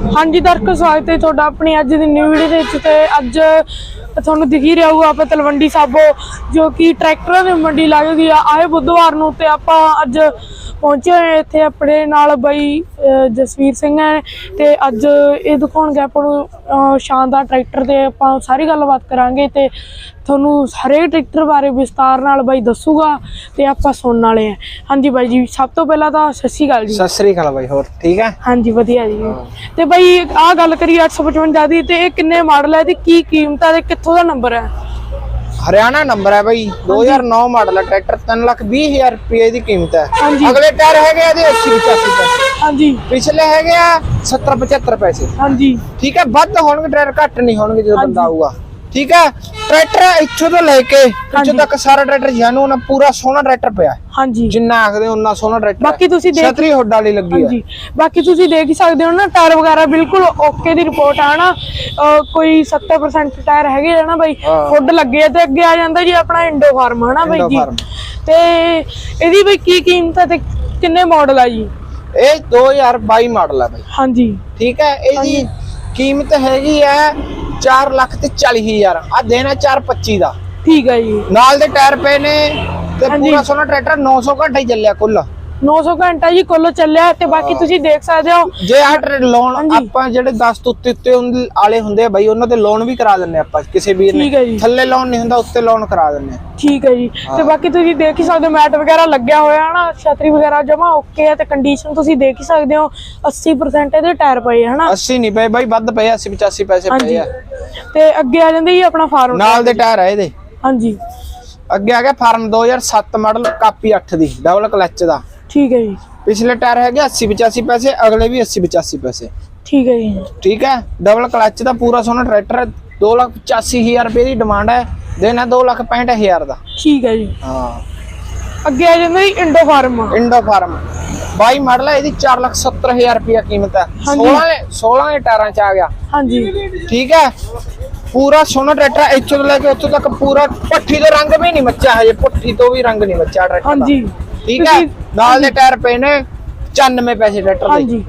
ਹਾਂਜੀ ਦਰਸ਼ਕੋ ਸਵਾਗਤ ਹੈ ਤੁਹਾਡਾ ਆਪਣੀ ਅੱਜ ਦੀ ਨਿਊ ਵੀਡੀਓ ਦੇ ਵਿੱਚ ਤੇ ਅੱਜ ਤੁਹਾਨੂੰ ਦਿਖ ਹੀ ਰਿਹਾ ਹੋਊਗਾ ਆਪਾਂ ਤਲਵੰਡੀ ਸਾਬੋ, ਜੋ ਕਿ ਟਰੈਕਟਰਾਂ ਦੀ ਮੰਡੀ ਲੱਗਦੀ ਆ ਆਏ ਬੁੱਧਵਾਰ ਨੂੰ ਤੇ ਆਪਾਂ ਅੱਜ ਪਹੁੰਚੇ ਹੋਏ ਇੱਥੇ ਆਪਣੇ ਨਾਲ ਬਾਈ ਜਸਵੀਰ ਸਿੰਘ ਹੈ ਤੇ ਅੱਜ ਇਹ ਦਿਖਾਉਣਗੇ ਆਪਾਂ ਨੂੰ ਸ਼ਾਨਦਾਰ ਟਰੈਕਟਰ ਤੇ ਆਪਾਂ ਸਾਰੀ ਗੱਲਬਾਤ ਕਰਾਂਗੇ ਤੇ ਤੁਹਾਨੂੰ ਹਰੇਕ ਟਰੈਕਟਰ ਬਾਰੇ ਵਿਸਤਾਰ ਨਾਲ ਬਾਈ ਦੱਸੂਗਾ ਤੇ ਆਪਾਂ ਸੁਣਨ ਵਾਲੇ ਆ ਹਾਂਜੀ ਬਾਈ ਜੀ ਸਭ ਤੋਂ ਪਹਿਲਾਂ ਤਾਂ ਸਤਿ ਸ਼੍ਰੀ ਅਕਾਲ ਜੀ। ਸਤਿ ਸ੍ਰੀ ਅਕਾਲ ਬਾਈ ਹੋਰ ਠੀਕ ਹੈ? ਹਾਂਜੀ ਵਧੀਆ ਜੀ। ਤੇ ਬਈ ਆਹ ਗੱਲ ਕਰੀਏ 855 ਦੀ ਤੇ ਇਹ ਕਿੰਨੇ ਮਾਡਲ ਹੈ ਤੇ ਕੀ ਕੀਮਤ ਹੈ ਤੇ ਕਿੱਥੋਂ ਦਾ ਨੰਬਰ ਹੈ? ਹਰਿਆਣਾ ਨੰਬਰ ਹੈ ਬਾਈ 2009 ਮਾਡਲ ਹੈ ਟਰੈਕਟਰ 3 ਲੱਖ 20 ਹਜ਼ਾਰ ਰੁਪਏ ਦੀ ਕੀਮਤ ਹੈ। ਅਗਲੇ ਟਾਇਰ ਹੈਗੇ ਆ ਇਹਦੇ 80 85 ਪੈਸੇ ਹਾਂਜੀ। ਪਿਛਲੇ ਹੈਗੇ ਆ 70 75 ਪੈਸੇ। ਹਾਂਜੀ। ਠੀਕ ਹੈ ਵੱਧ ਹੋਣਗੇ ਟਾਇਰ ਘੱਟ ਨਹੀਂ ਹੋਣਗੇ ਜਦੋਂ ਬੰਦਾ ਆਊਗਾ। ਠੀਕ ਹੈ? ਟਰੈਕਟਰ ਇੱਥੋਂ ਤੋਂ ਲੈ ਕੇ ਇੱਥੋਂ ਤੱਕ ਸਾਰਾ ਟਰੈਕਟਰ ਜਾਨੂ ਨਾ ਪੂਰਾ ਸੋਹਣਾ ਟਰੈਕਟਰ ਪਿਆ। ਹਾਂਜੀ। ਜਿੰਨਾ ਆਖਦੇ ਉਹਨਾਂ ਸੋਹਣਾ ਟਰੈਕਟਰ ਬਾਕੀ ਤੁਸੀਂ ਦੇਖ ਛਤਰੀ ਹੁੱਡ ਵਾਲੀ ਲੱਗੀ ਹੈ। ਹਾਂਜੀ। ਬਾਕੀ ਤੁਸੀਂ ਦੇਖ ਹੀ ਸਕਦੇ ਹੋ ਨਾ ਟਾਇਰ ਵਗੈਰਾ ਬਿਲਕੁਲ ਓਕੇ ਦੀ ਰਿਪੋਰਟ ਆ ਨਾ। ਕੋਈ 70% ਟਾਇਰ ਹੈਗੇ ਆ ਨਾ ਬਾਈ ਹਾਂ। ਫੁੱਡ ਲੱਗੇ ਆ ਤੇ ਅੱਗੇ ਆ ਜਾਂਦਾ ਜੀ ਆਪਣਾ ਇੰਡੋ ਫਾਰਮ ਹਨਾ ਬਾਈ ਜੀ? ਤੇ ਇਹਦੀ ਬਈ ਕੀ ਕੀਮਤ ਹੈ ਤੇ ਕਿੰਨੇ ਮਾਡਲ ਆ ਜੀ? ਇਹ 2022 ਮਾਡਲ ਹੈ ਬਾਈ। ਹਾਂਜੀ। ਠੀਕ ਹੈ ਇਹਦੀ ਕੀਮਤ ਹੈਗੀ ਹੈ 4 ਲੱਖ ਤੇ 40 ਹਜ਼ਾਰ। ਆ ਦੇਣਾ 425 ਦਾ। ਠੀਕ ਹੈ ਜੀ। ਨਾਲ ਦੇ ਟਾਇਰ ਪਏ ਨੇ ਤੇ ਹਾਂਜੀ। ਪੂਰਾ ਸੋਨਾ ਟਰੈਕਟਰ 900 ਘੰਟਾ ਹੀ ਚੱਲਿਆ ਕੁੱਲ। 900 ਘੰਟਾ ਜੀ ਕੁੱਲ ਚੱਲਿਆ ਤੇ ਬਾਕੀ ਤੁਸੀਂ ਦੇਖ ਸਕਦੇ ਹੋ। ਜੇ ਟਰੈਕਟਰ ਲੋਨ। ਆਪਾਂ ਜਿਹੜੇ 10 ਤੋਂ ਉੱਤੇ ਵਾਲੇ ਹੁੰਦੇ ਆ ਬਾਈ ਉਹਨਾਂ ਤੇ ਲੋਨ ਵੀ ਕਰਾ ਦਿੰਨੇ ਆਪਾਂ ਕਿਸੇ ਵੀਰ। ਨੇ। ਥੱਲੇ ਲੋਨ ਨਹੀਂ ਹੁੰਦਾ ਉੱਤੇ ਲੋਨ ਕਰਾ ਦਿੰਨੇ ਆ। ਠੀਕ ਹੈ ਜੀ। ਤੇ ਬਾਕੀ ਤੁਸੀਂ ਦੇਖ ਹੀ ਸਕਦੇ ਹੋ ਮੈਟ ਵਗੈਰਾ ਲੱਗਿਆ ਹੋਇਆ ਹੈ ਨਾ ਛਤਰੀ ਵਗੈਰਾ ਜਮਾ ਓਕੇ ਹੈ ਤੇ ਕੰਡੀਸ਼ਨ ਤੁਸੀਂ ਦੇਖ ਹੀ ਸਕਦੇ ਹੋ 80% ਇਹਦੇ ਟਾਇਰ ਪਏ ਹੈ ਨਾ 80 ਨਹੀਂ ਪਏ ਬਾਈ ਵੱਧ ਪਏ 80 85 ਪੈਸੇ ਪਏ ਆ। ਤੇ ਅੱਗੇ ਆ ਜਾਂਦੇ ਜੀ ਆਪਣਾ ਫਾਰਮ। ਨਾਲ ਦੇ ਟਾਇਰ ਆ ਇਹਦੇ। ਹਾਂਜੀ। ਅੱਗੇ ਆ ਗਿਆ ਫਾਰਮ 2007 ਮਾਡਲ ਕਾਪੀ 8 ਦੀ ਡਬਲ ਕਲਚ ਦਾ। ਠੀਕ ਹੈ ਜੀ। ਪਿਛਲੇ ਟਾਇਰ ਹੈਗੇ 80 85 ਪੈਸੇ ਅਗਲੇ ਵੀ 80 85 ਪੈਸੇ। ਠੀਕ ਹੈ ਜੀ। ਠੀਕ ਹੈ? ਡਬਲ ਕਲਚ ਦਾ ਪੂਰਾ ਸੋਹਣਾ ਟਰੈਕਟਰ ਹੈ 285000 ਰੁਪਏ ਦੀ ਡਿਮਾਂਡ ਹੈ ਦੇਣਾ 265000 ਦਾ। ਠੀਕ ਹੈ ਜੀ। ਹਾਂ। ਅੱਗੇ ਆ ਜਾਂਦੇ ਜੀ Indo Farm Indo Farm 22 model ਹੈ ਇਹਦੀ 470000 ਰੁਪਏ ਕੀਮਤ ਹੈ। ਹਾਂਜੀ। 16 ਦੇ 16 ਦੇ ਟਾਇਰਾਂ ਚ ਆ ਗਿਆ। ਹਾਂਜੀ। ਠੀਕ ਹੈ? ਪੂਰਾ ਸੋਹਣਾ ਟਰੈਕਟਰ ਇੱਥੋਂ ਤੋਂ ਲੈ ਕੇ ਉੱਥੋਂ ਤੱਕ ਪੂਰਾ ਪੱਠੀ ਦਾ ਰੰਗ ਵੀ ਨਹੀਂ ਮੱਚਿਆ ਹਜੇ ਪੱਠੀ ਤੋਂ ਵੀ ਰੰਗ ਨਹੀਂ ਮੱਚਿਆ ਟਰੈਕਟਰ ਹਾਂਜੀ। ਠੀਕ ਹੈ? ਨਾਲ ਦੇ ਟਾਇਰ ਪਏ ਨੇ 95 ਪੈਸੇ ਟਰੈਕਟਰ ਦੇ। ਹਾਂਜੀ।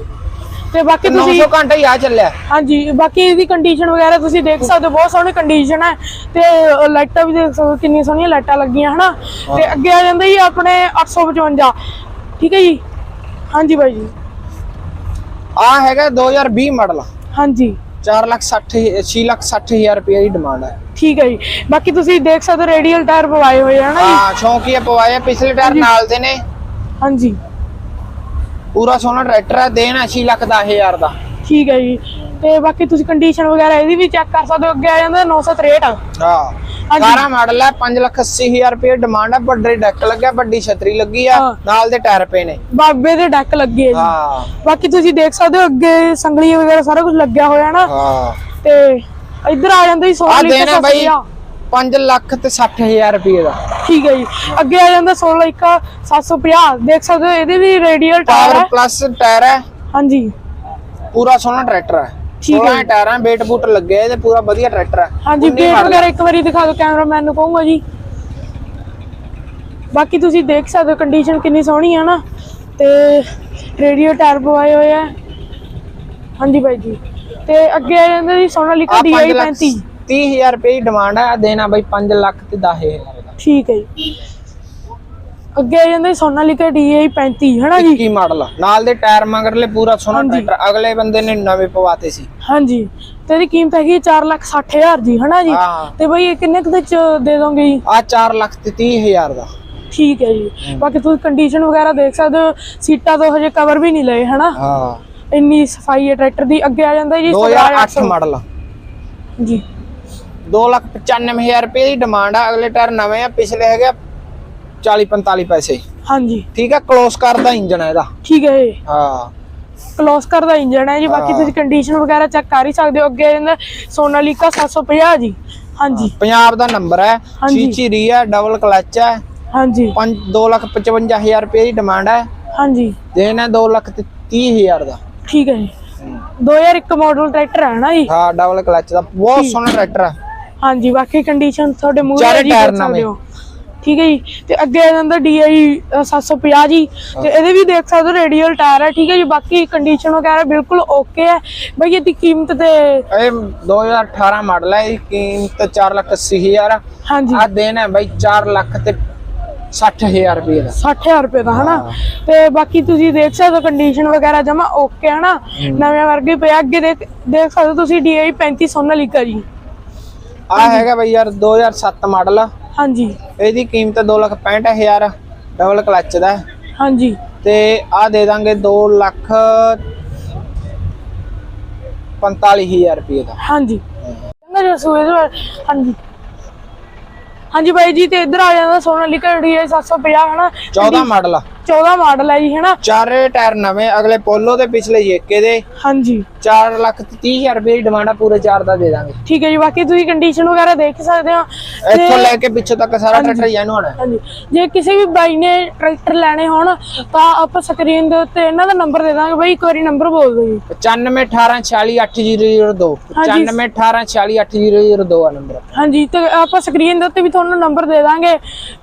ਤੇ ਬਾਕੀ ਤੁਸੀਂ 900 ਘੰਟਾ ਹੀ ਆ ਚੱਲਿਆ। ਹਾਂਜੀ ਬਾਕੀ ਇਹਦੀ ਕੰਡੀਸ਼ਨ ਵਗੈਰਾ ਤੁਸੀਂ ਦੇਖ ਸਕਦੇ ਹੋ ਬਹੁਤ ਸੋਹਣੀ ਕੰਡੀਸ਼ਨ ਹੈ। ਤੇ ਲਾਈਟਾਂ ਵੀ ਦੇਖ ਸਕਦੇ ਹੋ ਕਿੰਨੀਆਂ ਸੋਹਣੀਆਂ ਲਾਈਟਾਂ ਲੱਗੀਆਂ ਹਨਾ? ਤੇ ਅੱਗੇ ਆ ਜਾਂਦਾ ਜੀ ਆਪਣੇ 855 ਠੀਕ ਹੈ ਜੀ? ਹਾਂਜੀ ਬਾਈ ਜੀ। ਆ ਹੈਗਾ 2020 ਮਾਡਲ। ਹਾਂਜੀ। 4 ਲੱਖ 60 6 ਲੱਖ 60 ਹਜ਼ਾਰ ਰੁਪਏ ਦੀ ਡਿਮਾਂਡ ਹੈ। ਠੀਕ ਹੈ ਜੀ। ਬਾਕੀ ਤੁਸੀਂ ਦੇਖ ਸਕਦੇ ਹੋ ਰੇਡੀਅਲ ਟਾਇਰ ਪਵਾਏ ਹੋਏ ਹਨ ਜੀ? ਹਾਂ ਸ਼ੌਂਕੀਆ ਪਵਾਇਆ ਪਿਛਲੇ ਟਾਇਰ ਨਾਲ ਦੇ ਨੇ। ਹਾਂਜੀ। ਪੂਰਾ ਸੋਹਣਾ ਟਰੈਕਟਰ ਹੈ ਦੇਣਾ 6 ਲੱਖ 10 ਹਜ਼ਾਰ ਦਾ। ਠੀਕ ਹੈ ਜੀ। ਤੇ ਬਾਕੀ ਤੁਸੀਂ ਕੰਡੀਸ਼ਨ ਵਗੈਰਾ ਇਹਦੀ ਵੀ ਚੈੱਕ ਕਰ ਸਕਦੇ ਹੋ ਅੱਗੇ ਆ ਜਾਂਦਾ 963 ਹਾਂ। ਹਾਂਜੀ। 12 ਮਾਡਲ ਹੈ 5 ਲੱਖ 80 ਹਜ਼ਾਰ ਰੁਪਏ ਡਿਮਾਂਡ ਹੈ ਵੱਡੇ ਡੈਕ ਲੱਗਿਆ ਵੱਡੀ ਛਤਰੀ ਲੱਗੀ ਆ ਹਾਂ। ਨਾਲ ਦੇ ਟਾਇਰ ਪਏ ਨੇ। ਬਾਬੇ ਦੇ ਡੈਕ ਲੱਗੇ ਆ ਜੀ। ਹਾਂ। ਬਾਕੀ ਤੁਸੀਂ ਦੇਖ ਸਕਦੇ ਹੋ ਅੱਗੇ ਸੰਗਲੀ ਵਗੈਰਾ ਸਾਰਾ ਕੁਝ ਲੱਗਿਆ ਹੋਇਆ ਨਾ। ਹਾਂ। ਤੇ ਇੱਧਰ ਆ ਜਾਂਦਾ ਜੀ ਆ ਸੋਨਾਲੀ ਦੇਣਾ ਬਾਈ। 5 ਲੱਖ ਤੇ 60 ਹਜ਼ਾਰ ਰੁਪਏ ਦਾ। ਠੀਕ ਹੈ ਜੀ। ਅੱਗੇ ਆ ਜਾਂਦਾ 16 ਇੱਕ 750 ਦੇਖ ਸਕਦੇ ਹੋ ਇਹਦੇ ਵੀ ਰੇਡੀਅਲ ਟਾਇਰ ਹੈ। ਪਲੱਸ ਟਾਇਰ ਹੈ। ਹਾਂਜੀ। ਪੂਰਾ ਸੋਹਣਾ ਟਰੈਕਟਰ ਹੈ। ਠੀਕ ਹੈ 16 ਟਾਇਰਾਂ ਬੇਟ ਬੂਟ ਲੱਗੇ ਇਹਦੇ ਪੂਰਾ ਵਧੀਆ ਟਰੈਕਟਰ ਹੈ। ਹਾਂਜੀ 19 ਪੇਟ model ਵਗੈਰਾ ਇੱਕ ਵਾਰੀ ਦਿਖਾ ਦਿਓ ਕੈਮਰਾਮੈਨ ਨੂੰ ਕਹੂੰਗਾ ਜੀ। ਬਾਕੀ ਤੁਸੀਂ ਦੇਖ ਸਕਦੇ ਹੋ ਕੰਡੀਸ਼ਨ ਕਿੰਨੀ ਸੋਹਣੀ ਹੈ ਨਾ। ਤੇ ਰੇਡੀਓ ਟਾਇਰ ਪਵਾਏ ਹੋਏ ਆ। ਹਾਂਜੀ ਬਾਈ ਜੀ। ਤੇ ਅੱਗੇ ਆ ਜਾਂਦਾ ਜੀ ਸੋਨਾਲੀਕਾ DI 5 ਲੱਖ 35 30000 ਰੁਪਏ ਦੀ ਡਿਮਾਂਡ ਹੈ ਦੇਣਾ ਬਾਈ 5 ਲੱਖ ਤੇ 10000 ਦਾ। ਠੀਕ ਹੈ ਜੀ। ਅੱਗੇ ਆ ਜਾਂਦਾ ਸੋਨਾਲੀਕਾ DI 35 ਹਨਾ ਜੀ? ਕੀ ਮਾਡਲ ਨਾਲ ਦੇ ਟਾਇਰ ਮਗਰਲੇ ਪੂਰਾ ਹਾਂਜੀ। ਟਰੈਕਟਰ। ਅਗਲੇ ਬੰਦੇ ਨੇ ਨਵੇਂ ਪਵਾਤੇ ਸੀ। ਹਾਂਜੀ। ਤੇ ਇਹਦੀ ਕੀਮਤ ਹੈਗੀ 4 ਲੱਖ 60 ਹਜ਼ਾਰ ਜੀ ਹਨਾ ਜੀ? ਤੇ ਬਈ ਇਹ ਕਿੰਨੇ ਕੁ ਦੇ ਚ ਦੇ ਦੋਗੇ ਜੀ? ਆ 4 ਲੱਖ ਤੇ 30000 ਦਾ। ਠੀਕ ਹੈ ਜੀ। ਬਾਕੀ ਤੁਸੀਂ ਕੰਡੀਸ਼ਨ ਵਗੈਰਾ ਦੇਖ ਸਕਦੇ ਹੋ ਸੀਟਾਂ ਤੋਂ ਹਜੇ ਕਵਰ ਵੀ ਨਹੀਂ ਲਏ ਹਨਾ? ਹਾਂ। ਇੰਨੀ ਸਫ਼ਾਈ ਹੈ ਟਰੈਕਟਰ ਦੀ। ਅੱਗੇ ਆ ਜਾਂਦਾ ਜੀ 2008 ਮਾਡਲ ਜੀ। 2 ਲੱਖ 95000 ਰੁਪਏ ਦੀ ਡਿਮਾਂਡ ਆ। ਅਗਲੇ ਟਾਇਰ ਨਵੇਂ ਆ ਪਿਛਲੇ ਹੈਗੇ 40 45 ਪੈਸੇ। ਹਾਂਜੀ। ਠੀਕ ਹੈ ਕਲੋਸ ਕਰਦਾ ਇੰਜਨ ਇਹਦਾ। ਠੀਕ ਹੈ ਜੀ। ਹਾਂ। ਕਲੋਸ ਕਰਦਾ ਇੰਜਨ ਹੈ ਜੀ ਬਾਕੀ। ਤੁਸੀਂ ਕੰਡੀਸ਼ਨ ਵਗੈਰਾ ਚੈੱਕ ਕਰ ਹੀ ਸਕਦੇ ਹੋ। ਅੱਗੇ ਆ ਜਾਂਦਾ ਸੋਨਾਲੀਕਾ 750 ਜੀ। ਹਾਂਜੀ। ਪੰਜਾਬ ਦਾ ਨੰਬਰ ਹੈ। ਚੀਚੀ ਰੀ ਹੈ ਡਬਲ ਕਲਚ ਹੈ ਹਾਂਜੀ। 5 2 ਲੱਖ 55000 ਰੁਪਏ ਦੀ ਡਿਮਾਂਡ ਹੈ ਹਾਂਜੀ। ਦੇਣਾ 2 ਲੱਖ ਤੇ 30000 ਦਾ। ਠੀਕ ਹੈ ਜੀ। 2001 ਮਾਡਲ ਟਰੈਕਟਰ ਹੈ ਨਾ ਜੀ। ਹਾਂ ਡਬਲ ਕਲਚ ਦਾ। ਬਹੁਤ ਸੋਹਣਾ ਟਰੈਕਟਰ ਹੈ ਹਾਂਜੀ ਬਾਕੀ ਕੰਡੀਸ਼ਨ ਤੁਹਾਡੇ ਮੂਹਰੇ ਚਾਰੇ ਜੀ ਟਾਇਰ ਦੇਖ ਸਕਦੇ ਨਵੇਂ। ਹੋ। ਠੀਕ ਹੈ ਜੀ? ਤੇ ਅੱਗੇ ਆ ਜਾਂਦਾ DI 750 ਜੀ। ਤੇ ਇਹਦੇ ਵੀ ਦੇਖ ਸਕਦੇ ਹੋ ਰੇਡੀਅਲ ਟਾਇਰ ਹੈ ਠੀਕ ਹੈ ਜੀ? ਬਾਕੀ ਕੰਡੀਸ਼ਨ ਵਗੈਰਾ ਬਿਲਕੁਲ ਓਕੇ ਹੈ। ਬਈ ਇਹਦੀ ਕੀਮਤ ਤੇ ਇਹ 2018 ਮਾਡਲ ਹੈ ਇਹਦੀ ਕੀਮਤ 4 ਲੱਖ 80 ਹਜ਼ਾਰ। ਹਾਂਜੀ। ਆ ਦੇਣਾ ਹੈ ਬਾਈ 4 ਲੱਖ ਤੇ 60000 ਰੁਪਏ ਦਾ। 60000 ਰੁਪਏ ਦਾ ਹਨਾ? ਤੇ ਬਾਕੀ ਤੁਸੀਂ ਦੇਖ ਸਕਦੇ ਹੋ ਕੰਡੀਸ਼ਨ ਵਗੈਰਾ ਜਮਾ ਓਕੇ ਹਨਾ? ਨਵੇਂ ਵਰਗੇ ਪਿਆ। ਅੱਗੇ ਦੇਖ ਦੇਖ ਸਕਦੇ ਹੋ ਤੁਸੀਂ DI 35 ਸੋਨਾਲੀਕਾ ਜੀ। ਆ ਹੈਗਾ ਬਾਈ ਯਾਰ 2007 ਮਾਡਲ। ਆ ਹਾਂਜੀ। ਇਹਦੀ ਕੀਮਤ 2 ਲੱਖ 65000 ਡਬਲ ਕਲਚ ਦਾ। ਹੈ। ਹਾਂਜੀ। ਤੇ ਆ ਦੇ ਦਾਂਗੇ 2 ਲੱਖ 45000 ਰੁਪਏ ਦਾ। ਹਾਂਜੀ। ਚੰਗਾ ਜੀ ਸੂਏ ਦੇ ਹਾਂਜੀ। ਹਾਂਜੀ ਬਾਈ ਜੀ ਤੇ ਇੱਧਰ ਆ ਜਾਂਦਾ ਸੋਨਾਲੀਕਾ DI 750 ਹਨਾ? 14 ਮਾਡਲ ਆ। 14 ਮਾਡਲ ਹੈ ਜੀ ਹਨਾ ਚਾਰੇ ਟਾਇਰ ਨਵੇਂ ਅਗਲੇ ਪੋਲੋ ਦੇ ਪਿਛਲੇ ਯੇਕੇ ਦੇ ਹਾਂਜੀ। 4 ਲੱਖ ਤੇ 30000 ਰੁਪਏ ਦੀ ਡਿਮਾਂਡ ਆ ਪੂਰੇ ਚਾਰ ਦਾ ਦੇ ਦਾਂਗੇ। ਠੀਕ ਹੈ ਜੀ ਬਾਕੀ ਤੁਸੀਂ ਕੰਡੀਸ਼ਨ ਵਗੈਰਾ ਦੇਖ ਸਕਦੇ ਹੋ। ਤੇ- ਇੱਥੋਂ ਲੈ ਕੇ ਪਿੱਛੇ ਤੱਕ ਸਾਰਾ ਟਰੈਕਟਰ ਜੈਨੂਨ ਹੋਣਾ। ਹਾਂਜੀ। ਜੇ ਕਿਸੇ ਵੀ ਬਾਈ ਨੇ ਟਰੈਕਟਰ ਲੈਣੇ ਹੋਣ ਤਾਂ ਆਪਾਂ ਸਕਰੀਨ ਦੇ ਉੱਤੇ ਇਹਨਾਂ ਦਾ ਨੰਬਰ ਦੇ ਦਾਂਗੇ। ਬਾਈ ਇੱਕ ਵਾਰੀ ਨੰਬਰ ਬੋਲ ਦਿਓ ਜੀ। 9518468002 ਹਾਂਜੀ। 9518468002 ਆ ਨੰਬਰ ਹਾਂਜੀ ਤੇ ਆਪਾਂ ਸਕਰੀਨ ਦੇ ਉੱਤੇ ਵੀ ਤੁਹਾਨੂੰ ਨੰਬਰ ਦੇ ਦਾਂਗੇ।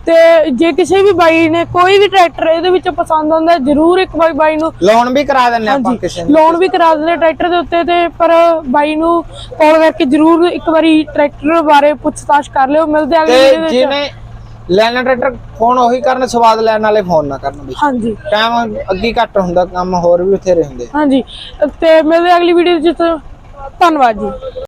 ਤੇ ਜੇ ਕਿਸੇ ਵੀ ਬਾਈ ਨੇ ਕੋਈ ਵੀ ਟਰੈਕਟਰ ਇਹਦੇ ਵਿੱਚ ਪਸੰਦ ਆਉਂਦਾ ਜ਼ਰੂਰ ਇੱਕ ਵਾਰੀ ਬਾਈ ਨੂੰ ਲੋਨ ਵੀ ਕਰਾ ਦਿੰਨੇ ਆਪਾਂ ਕਿਸੇ ਨੂੰ। ਲੋਨ ਵੀ ਕਰਾ ਦਿੰਦੇ ਟਰੈਕਟਰ ਦੇ ਉੱਤੇ ਤੇ ਪਰ ਬਾਈ ਨੂੰ ਕਾਲ ਕਰਕੇ ਜ਼ਰੂਰ ਇੱਕ ਵਾਰੀ ਟਰੈਕਟਰ ਬਾਰੇ ਪੁੱਛਤਾਛ ਕਰ ਲਿਓ ਮਿਲਦੇ ਅਗਲੀ ਵੀਡੀਓ ਵਿੱਚ। ਜਿਹਨੇ ਲੈਣਾ ਟਰੈਕਟਰ ਫੋਨ ਉਹੀ ਕਰਨ ਸਵਾਦ ਲੈਣ ਵਾਲੇ ਫੋਨ ਨਾ ਕਰਨ ਵੀ। ਹਾਂਜੀ। ਟਾਈਮ ਅੱਗੇ ਘੱਟ ਹੁੰਦਾ ਕੰਮ ਹੋਰ ਵੀ ਬਥੇਰੇ ਹੁੰਦੇ ਹਾਂਜੀ ਤੇ ਮਿਲਦੇ ਅਗਲੀ ਵੀਡੀਓ ਵਿੱਚ। ਧੰਨਵਾਦ ਜੀ।